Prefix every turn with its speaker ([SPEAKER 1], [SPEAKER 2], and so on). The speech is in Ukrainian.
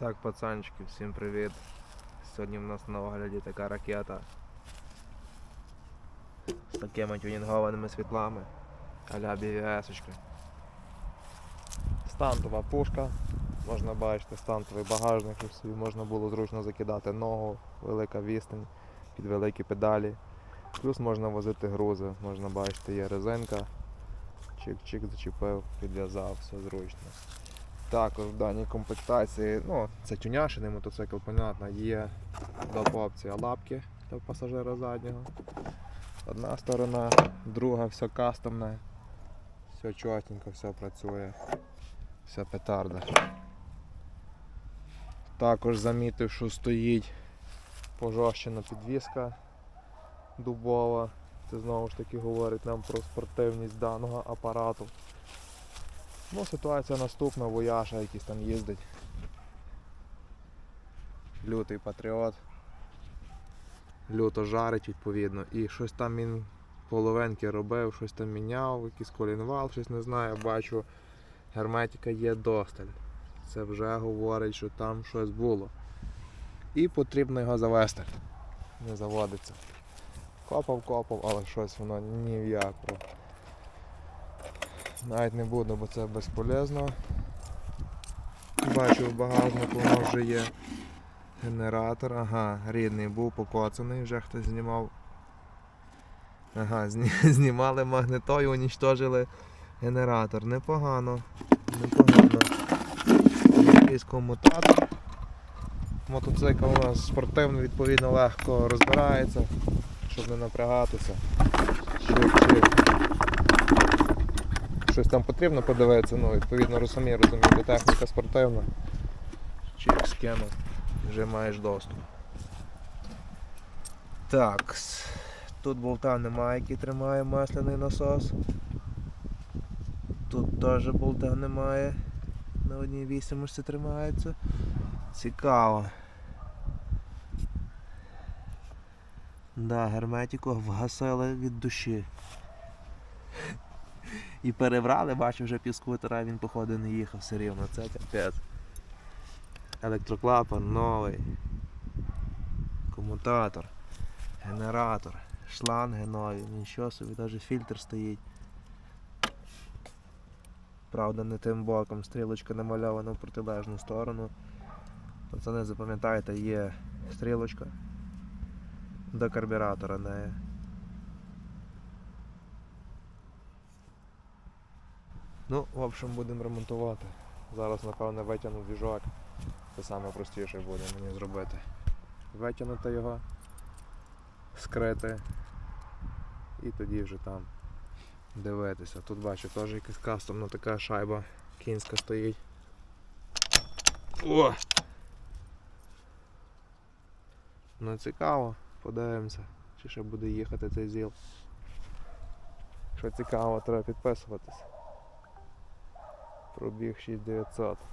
[SPEAKER 1] Так, пацанчики, всім привіт. Сьогодні в нас на огляді така ракета з такими тюнінгованими світлами а-ля BVS-очки. Стантова пушка, можна бачити, стантовий багажник, щоб собі можна було зручно закидати ногу, велика відстань, під великі педалі. Плюс можна возити грузи, можна бачити, є резинка. Чик-чик зачепив, підв'язав, все зручно. Також в даній комплектації, ну, це тюняшений мотоцикл, понятно, є доп. опція лапки для пасажира заднього. Одна сторона, друга все кастомне, все чотенько, все працює, все петарда. Також замітив, що стоїть пожорщена підвіска дубова. Це знову ж таки говорить нам про спортивність даного апарату. Ну, ситуація наступна, вояша якийсь там їздить. Лютий патріот. Люто жарить відповідно. І щось там він половинки робив, щось там міняв, якийсь колінвал, щось не знаю, бачу. Герметика є досталь. Це вже говорить, що там щось було. І потрібно його завести. Не заводиться. Копав, копав, але щось воно ні в як. Навіть не буду, бо це безполезно. Бачу в багажнику воно вже є генератор. Ага, рідний був покоцаний, вже хтось знімав. Ага, зні- знімали магнитою, унічтожили генератор. Непогано. Непогано. Якийсь комутатор. Мотоцикл у нас спортивний, відповідно легко розбирається, щоб не напрягатися. Чик-чик щось там потрібно подивитися, ну, відповідно розумію, розумієте, техніка спортивна. Чик скинув, вже маєш доступ. Так, тут болта немає, який тримає масляний насос. Тут теж болта немає. На одній вісімості тримається. Цікаво. Да, герметику вгасили від душі. І перебрали, бачу, вже півскутера він походу не їхав все рівно, це капець. Електроклапан новий. Комутатор, генератор, шланги нові, нічого собі, навіть фільтр стоїть. Правда, не тим боком, стрілочка намальована в протилежну сторону. Пацани, запам'ятайте, є стрілочка до карбюратора неї. Ну, в общем, будемо ремонтувати. Зараз, напевне, витягну двіжок. Це саме простіше буде мені зробити. Витягнути його, скрити і тоді вже там дивитися. Тут бачу теж якась кастомна така шайба кінська стоїть. О! Ну цікаво, подивимося, чи ще буде їхати цей зіл. Що цікаво, треба підписуватись. Пробіг 6900.